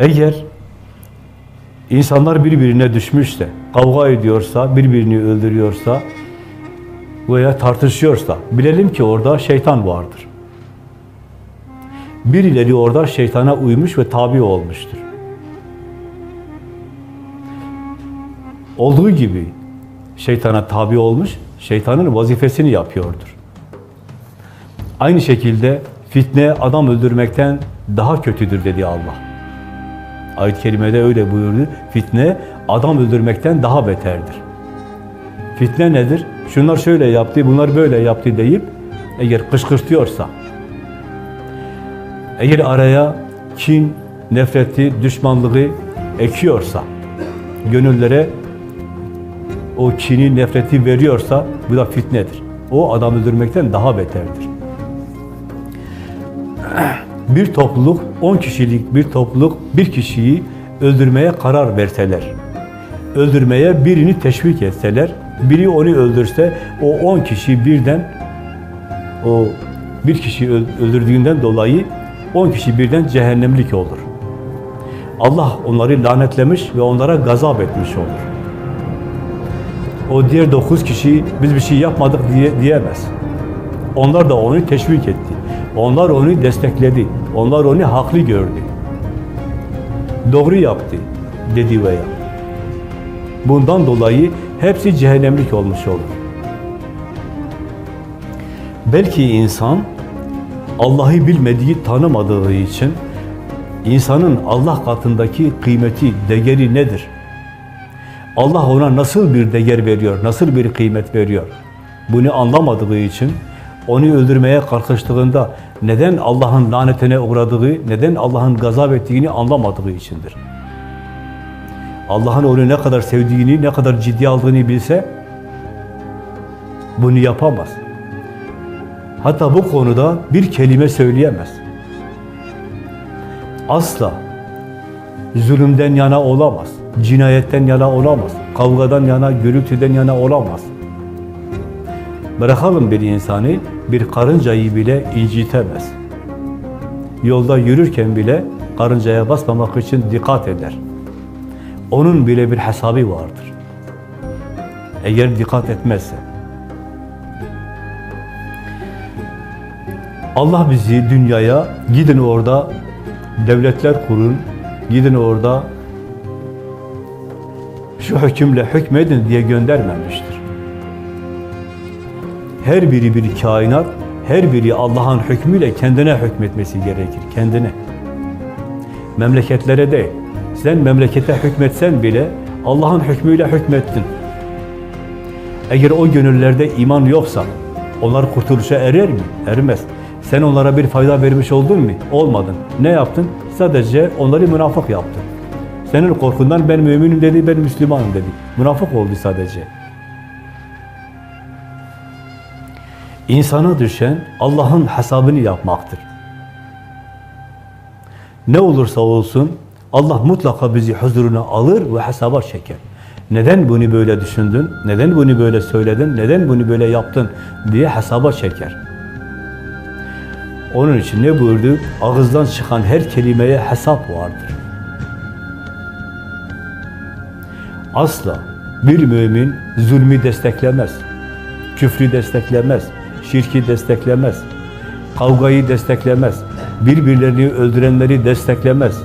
Eğer insanlar birbirine düşmüşse, kavga ediyorsa, birbirini öldürüyorsa veya tartışıyorsa bilelim ki orada şeytan vardır. Birileri orada şeytana uymuş ve tabi olmuştur. Olduğu gibi şeytana tabi olmuş, şeytanın vazifesini yapıyordur. Aynı şekilde fitne adam öldürmekten daha kötüdür dedi Allah. Ayet-i Kerime'de öyle buyurdu. Fitne adam öldürmekten daha beterdir. Fitne nedir? Şunlar şöyle yaptı, bunlar böyle yaptı deyip eğer kışkırtıyorsa, eğer araya kin, nefreti, düşmanlığı ekiyorsa, gönüllere o kini, nefreti veriyorsa bu da fitnedir. O adam öldürmekten daha beterdir. Bir topluluk, 10 kişilik bir topluluk bir kişiyi öldürmeye karar verseler, öldürmeye birini teşvik etseler, biri onu öldürse o 10 kişi birden o bir kişi öldürdüğünden dolayı 10 kişi birden cehennemlik olur. Allah onları lanetlemiş ve onlara gazap etmiş olur. O diğer dokuz kişi biz bir şey yapmadık diye diyemez. Onlar da onu teşvik etti. Onlar onu destekledi. Onlar onu haklı gördü. Doğru yaptı dedi veya. Bundan dolayı hepsi cehennemlik olmuş olur. Belki insan Allah'ı bilmediği, tanımadığı için insanın Allah katındaki kıymeti, değeri nedir? Allah ona nasıl bir değer veriyor, nasıl bir kıymet veriyor? Bunu anlamadığı için onu öldürmeye kalkıştığında neden Allah'ın lanetine uğradığı, neden Allah'ın gazap ettiğini anlamadığı içindir. Allah'ın onu ne kadar sevdiğini, ne kadar ciddi aldığını bilse bunu yapamaz. Hatta bu konuda bir kelime söyleyemez. Asla zulümden yana olamaz. Cinayetten yana olamaz. Kavgadan yana, gürültüden yana olamaz. Bırakalım bir insanı, bir karıncayı bile incitemez. Yolda yürürken bile karıncaya basmamak için dikkat eder. Onun bile bir hesabı vardır. Eğer dikkat etmezse. Allah bizi dünyaya gidin orada devletler kurun, gidin orada şu hükümle hükmedin diye göndermemiştir. Her biri bir kainat, her biri Allah'ın hükmüyle kendine hükmetmesi gerekir, kendine. Memleketlere değil. Sen memlekete hükmetsen bile Allah'ın hükmüyle hükmettin. Eğer o gönüllerde iman yoksa onlar kurtuluşa erer mi? Ermez. Sen onlara bir fayda vermiş oldun mu? Olmadın. Ne yaptın? Sadece onları münafık yaptın. Senin korkundan ben müminim dedi, ben Müslümanım dedi. Münafık oldu sadece. İnsana düşen Allah'ın hesabını yapmaktır. Ne olursa olsun Allah mutlaka bizi huzuruna alır ve hesaba çeker. Neden bunu böyle düşündün? Neden bunu böyle söyledin? Neden bunu böyle yaptın? diye hesaba çeker. Onun için ne buyurdu? Ağızdan çıkan her kelimeye hesap vardır. Asla bir mümin zulmü desteklemez. Küfrü desteklemez. Şirki desteklemez. Kavgayı desteklemez. Birbirlerini öldürenleri desteklemez.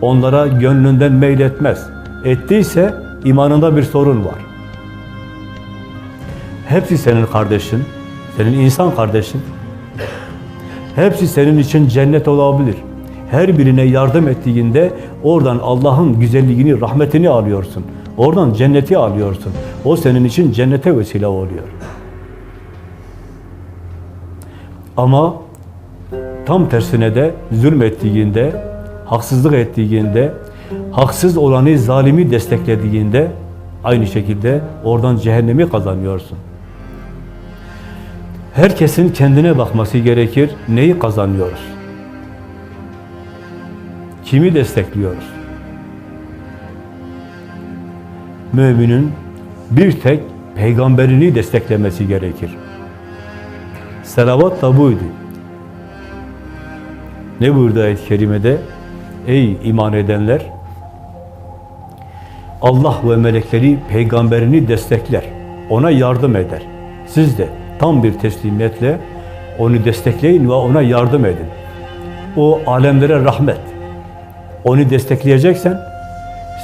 Onlara gönlünden meyletmez. Ettiyse imanında bir sorun var. Hepsi senin kardeşin, senin insan kardeşin. Hepsi senin için cennet olabilir. Her birine yardım ettiğinde oradan Allah'ın güzelliğini, rahmetini alıyorsun. Oradan cenneti alıyorsun. O senin için cennete vesile oluyor. Ama tam tersine de zulmettiğinde, haksızlık ettiğinde, haksız olanı, zalimi desteklediğinde aynı şekilde oradan cehennemi kazanıyorsun. Herkesin kendine bakması gerekir. Neyi kazanıyoruz? Kimi destekliyoruz? Müminin bir tek peygamberini desteklemesi gerekir. Selavat da buydu. Ne buyurdu ayet-i kerimede? Ey iman edenler! Allah ve melekleri peygamberini destekler. Ona yardım eder. Siz de tam bir teslimiyetle onu destekleyin ve ona yardım edin. O alemlere rahmet. Onu destekleyeceksen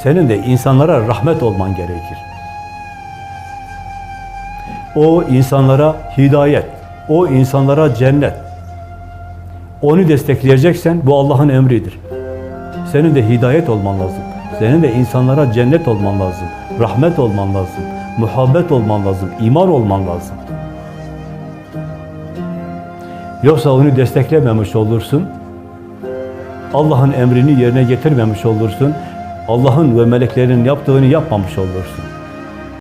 senin de insanlara rahmet olman gerekir. O insanlara hidayet, o insanlara cennet. Onu destekleyeceksen bu Allah'ın emridir. Senin de hidayet olman lazım. Senin de insanlara cennet olman lazım. Rahmet olman lazım. Muhabbet olman lazım. iman olman lazım. Yoksa onu desteklememiş olursun. Allah'ın emrini yerine getirmemiş olursun. Allah'ın ve meleklerin yaptığını yapmamış olursun.